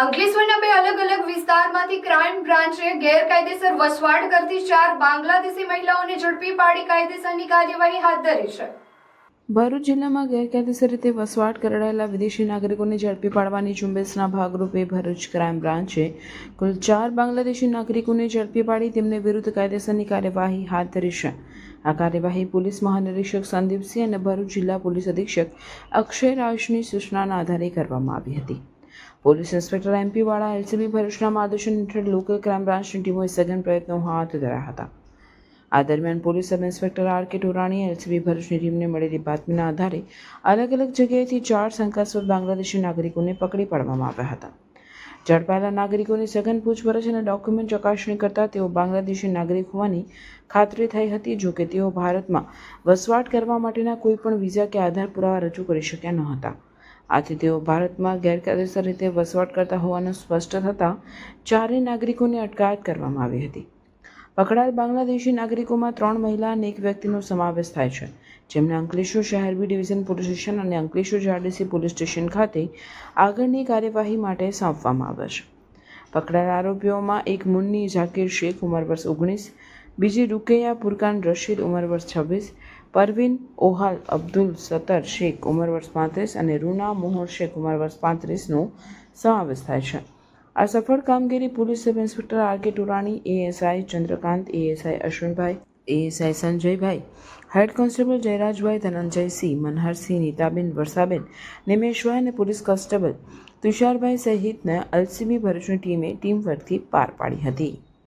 અંકલેશ્વરના બે અલગ અલગ વિસ્તારમાંથી ક્રાઇમ બ્રાન્ચે ગેરકાયદેસર વસવાટ કરતી ચાર બાંગ્લાદેશી મહિલાઓને ઝડપી પાડી કાયદેસરની કાર્યવાહી હાથ ધરી છે. ભરૂચ જિલ્લામાં ગેરકાયદેસર રીતે વસવાટ કરાયેલા વિદેશી નાગરિકોને ઝડપી પાડવાની ઝુંબેશના ભાગરૂપે ભરૂચ ક્રાઇમ બ્રાન્ચે કુલ ચાર બાંગ્લાદેશી નાગરિકોને ઝડપી પાડી તેમને વિરુદ્ધ કાયદેસરની કાર્યવાહી હાથ ધરી છે. આ કાર્યવાહી પોલીસ મહાનિરીક્ષક સંદીપસિંહ અને ભરૂચ જિલ્લા પોલીસ અધિક્ષક અક્ષય રાજની સૂચનાના આધારે કરવામાં આવી હતી. Police inspector M P Vala LCB ભરૂચના માર્ગદર્શન હેઠળ લોકલ ક્રાઇમ બ્રાન્ચની ટીમોએ સઘન પ્રયત્નો હાથ ધર્યા હતા. આ દરમિયાન પોલીસ સબ ઇન્સ્પેક્ટર આર કે ટોરાણીએ એલસીબી ભરૂચની ટીમને મળેલી બાતમીના આધારે અલગ અલગ જગ્યાએથી ચાર શંકાસ્પદ બાંગ્લાદેશી નાગરિકોને પકડી પાડવામાં આવ્યા હતા. ઝડપાયેલા નાગરિકોની સઘન પૂછપરછ અને ડોક્યુમેન્ટ ચકાસણી કરતા તેઓ બાંગ્લાદેશી નાગરિક હોવાની ખાતરી થઈ હતી, જો કે તેઓ ભારતમાં વસવાટ કરવા માટેના કોઈપણ વિઝા કે આધાર પુરાવા રજૂ કરી શક્યા ન હતા. આથી તેઓ ભારતમાં ગેરકાયદેસર રીતે વસવાટ કરતા હોવાનું સ્પષ્ટ થતાં ચારેય નાગરિકોની અટકાયત કરવામાં આવી હતી. પકડાયેલ બાંગ્લાદેશી નાગરિકોમાં ત્રણ મહિલા અને એક વ્યક્તિનો સમાવેશ થાય છે. જેમને અંકલેશ્વર શહેર બી ડિવિઝન પોલીસ સ્ટેશન અને અંકલેશ્વર જાડીસી પોલીસ સ્ટેશન ખાતે આગળની કાર્યવાહી માટે સોંપવામાં આવ્યા છે. પકડાયેલા આરોપીઓમાં એક મુન્ની ઝાકીર શેખ, ઉંમર વર્ષ ઓગણીસ, બીજી રૂકૈયા પુરકાન રશીદ, ઉંમર વર્ષ છવ્વીસ પરવીન ઓહાલ, અબ્દુલ સતર શેખ ઉંમર વર્ષ પાંત્રીસ અને રૂના મોહર, શેખ ઉંમર વર્ષ પાંત્રીસનો સમાવેશ થાય છે. આ સફળ કામગીરી police sub inspector R K Turani ASI Chandrakant, ASI Ashwinbhai, ASI Sanjaybhai head constable Jayrajbhai Dhananjaysinh Manharsinh Nitaben Varshaben Nimeshbhai અને પોલીસ કોન્સ્ટેબલ તુષારભાઈ સહિતના એલસીબી ભરૂચની ટીમે ટીમ વર્કથી પાર પાડી હતી.